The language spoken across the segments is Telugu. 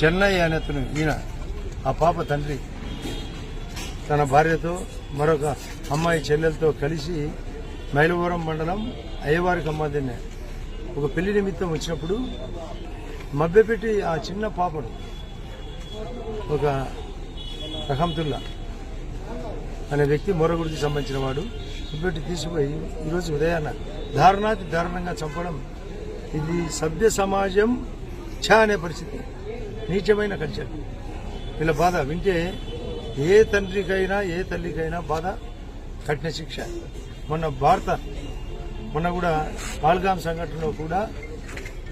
చెన్నై అనే అతను ఈయన ఆ పాప తండ్రి. తన భార్యతో మరొక అమ్మాయి చెల్లెలతో కలిసి మైలవరం మండలం అయ్యవారి కమ్మాదిన్నే ఒక పెళ్ళి నిమిత్తం వచ్చినప్పుడు మభ్యపెట్టి ఆ చిన్న పాపను ఒక రహంతుల్లా అనే వ్యక్తి మొరగుడికి సంబంధించిన వాడు మభ్యపెట్టి తీసుకుపోయి ఈరోజు ఉదయాన్న దారుణాతి దారుణంగా చంపడం ఇది సభ్య సమాజం ఛా అనే పరిస్థితి. నీచమైన కల్చర్ వీళ్ళ బాధ వింటే ఏ తండ్రికైనా ఏ తల్లికైనా బాధ కఠిన శిక్ష. మొన్న భారత మొన్న కూడా పాల్గాం సంఘటనలో కూడా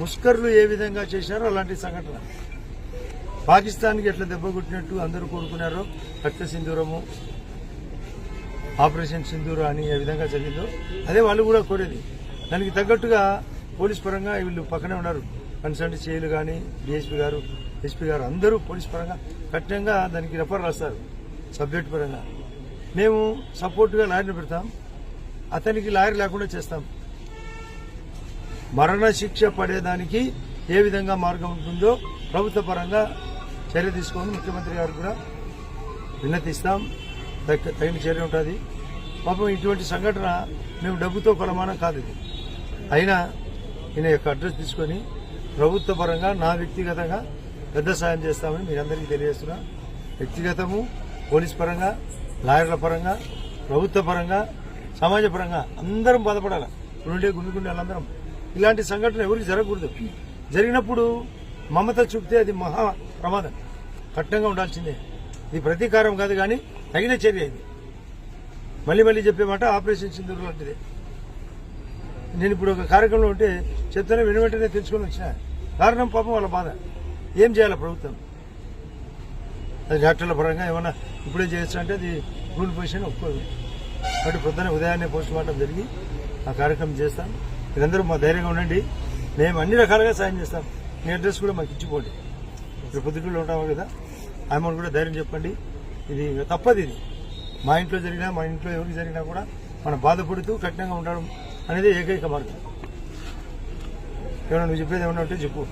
ముస్కర్లు ఏ విధంగా చేశారో అలాంటి సంఘటన. పాకిస్తాన్కి ఎట్లా దెబ్బకొట్టినట్టు అందరూ కోరుకున్నారో రక్త సింధూరము ఆపరేషన్ సింధూర అని ఏ విధంగా జరిగిందో అదే వాళ్ళు కూడా కోరేది. దానికి తగ్గట్టుగా పోలీస్ పరంగా వీళ్ళు పక్కనే ఉన్నారు. కన్సల్ట్ చేయలు కానీ డిఎస్పీ గారు ఎస్పీ గారు అందరూ పోలీస్ పరంగా కఠినంగా దానికి రెఫర్ రాస్తారు సబ్జెక్ట్ పరంగా. మేము సపోర్ట్గా లాయర్ని పెడతాం అతనికి లాయర్ లేకుండా చేస్తాం. మరణ శిక్ష పడేదానికి ఏ విధంగా మార్గం ఉంటుందో ప్రభుత్వ పరంగా చర్య తీసుకొని ముఖ్యమంత్రి గారు కూడా విన్నతిస్తాం. తగిన చర్య ఉంటుంది. పాపం ఇటువంటి సంఘటన మేము డబ్బుతో కొలమానం కాదు ఇది. అయినా ఈయన యొక్క అడ్రస్ తీసుకొని ప్రభుత్వ పరంగా నా వ్యక్తిగతంగా పెద్ద సాయం చేస్తామని మీరందరికీ తెలియజేస్తున్నా. వ్యక్తిగతము పోలీస్ పరంగా లాయర్ల పరంగా ప్రభుత్వ పరంగా సమాజ పరంగా అందరం బాధపడాలి. గుండె గుండె గుండె వాళ్ళందరం. ఇలాంటి సంఘటన ఎవరికి జరగకూడదు. జరిగినప్పుడు మమత చూపితే అది మహా ప్రమాదం. కఠినంగా ఉండాల్సిందే. ఇది ప్రతీకారం కాదు కానీ తగిన చర్య ఇది. మళ్ళీ మళ్ళీ చెప్పే మాట ఆపరేషన్ సింధూర్ లాంటిది. నేను ఇప్పుడు ఒక కార్యక్రమంలో ఉంటే చెప్తానే వెను వెంటనే తెలుసుకొని వచ్చిన. కారణం పాపం వాళ్ళ బాధ. ఏం చేయాలి ప్రభుత్వం? అది డాక్టర్ల పరంగా ఏమన్నా ఇప్పుడే చేయొచ్చు అంటే అది రూల్ పొజిషన్ ఒప్పుకోదు. కాబట్టి పొద్దున్న ఉదయాన్నే పోస్ట్ మార్టం జరిగి ఆ కార్యక్రమం చేస్తాం. మీరందరూ మా ధైర్యంగా ఉండండి. మేము అన్ని రకాలుగా సాయం చేస్తాం. మీ అడ్రస్ కూడా మాకు ఇచ్చిపోండి. ఇప్పుడు పొద్దుటూళ్ళు ఉంటాము కదా. అమౌంట్ కూడా ధైర్యం చెప్పండి. ఇది తప్పదు ఇది. మా ఇంట్లో జరిగినా మా ఇంట్లో ఎవరికి జరిగినా కూడా మనం బాధపడుతూ కఠినంగా ఉండడం అనేది ఏకైక మార్గం. ఏమన్నా నువ్వు చెప్పేది ఏమన్నా ఉంటే చెప్పు.